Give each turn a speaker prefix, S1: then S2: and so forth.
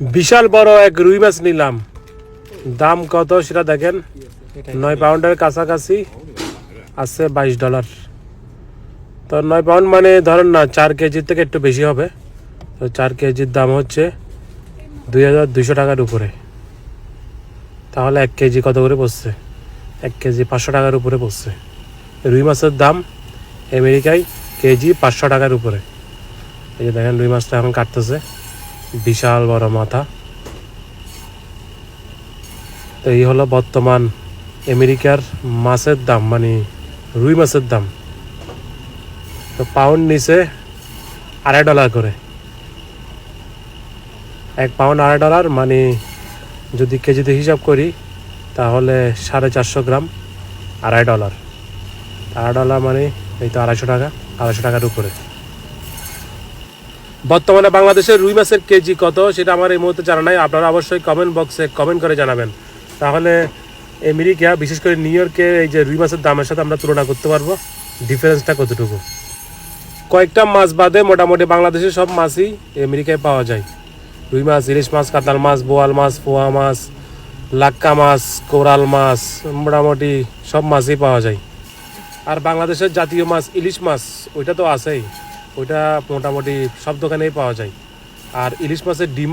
S1: বিশাল বড় এক রুই মাছ নিলাম। দাম কত সেটা দেখেন। নয় পাউন্ডের কাছাকাছি আছে বাইশ ডলার। তো নয় পাউন্ড মানে ধরেন না, চার কেজির থেকে একটু বেশি হবে। তো চার কেজির দাম হচ্ছে দুই হাজার দুশো টাকার উপরে। তাহলে এক কেজি কত করে পড়ছে? এক কেজি পাঁচশো টাকার উপরে পড়ছে। রুই মাছের দাম আমেরিকায় কেজি পাঁচশো টাকার উপরে। এই যে দেখেন রুই মাছটা এখন কাটতেছে। বিশাল বড় মাথা। তো এই হলো বর্তমান আমেরিকার মাছের দাম মানে রুই মাছের দাম। তো পাউন্ড নিচে আড়াই ডলার করে। এক পাউন্ড আড়াই ডলার মানে যদি কেজিতে হিসাব করি, তাহলে সাড়ে চারশো গ্রাম আড়াই ডলার আড়াই ডলার মানে এই তো আড়াইশো টাকা, আড়াইশো টাকার উপরে। বর্তমানে বাংলাদেশের রুই মাছের কেজি কত সেটা আমার এই মুহূর্তে জানা নাই। আপনারা অবশ্যই কমেন্ট বক্সে কমেন্ট করে জানাবেন। তাহলে আমেরিকা বিশেষ করে নিউ ইয়র্কে এই যে রুই মাছের দামের সাথে আমরা তুলনা করতে পারব ডিফারেন্সটা কতটুকু? কয়েকটা মাছ বাদে মোটামুটি বাংলাদেশের সব মাছই আমেরিকায় পাওয়া যায়। রুই মাছ, ইলিশ মাছ কাতাল মাছ, বোয়াল মাছ, পোয়া মাছ, লাক্কা মাছ, কোরাল মাছ, মোটামুটি সব মাছই পাওয়া যায়। আর বাংলাদেশের জাতীয় মাছ, ইলিশ মাছ, ওইটা তো আছেই। ওইটা মোটামুটি সব দোকানেই পাওয়া যায়। আর ইলিশ মাছের ডিমও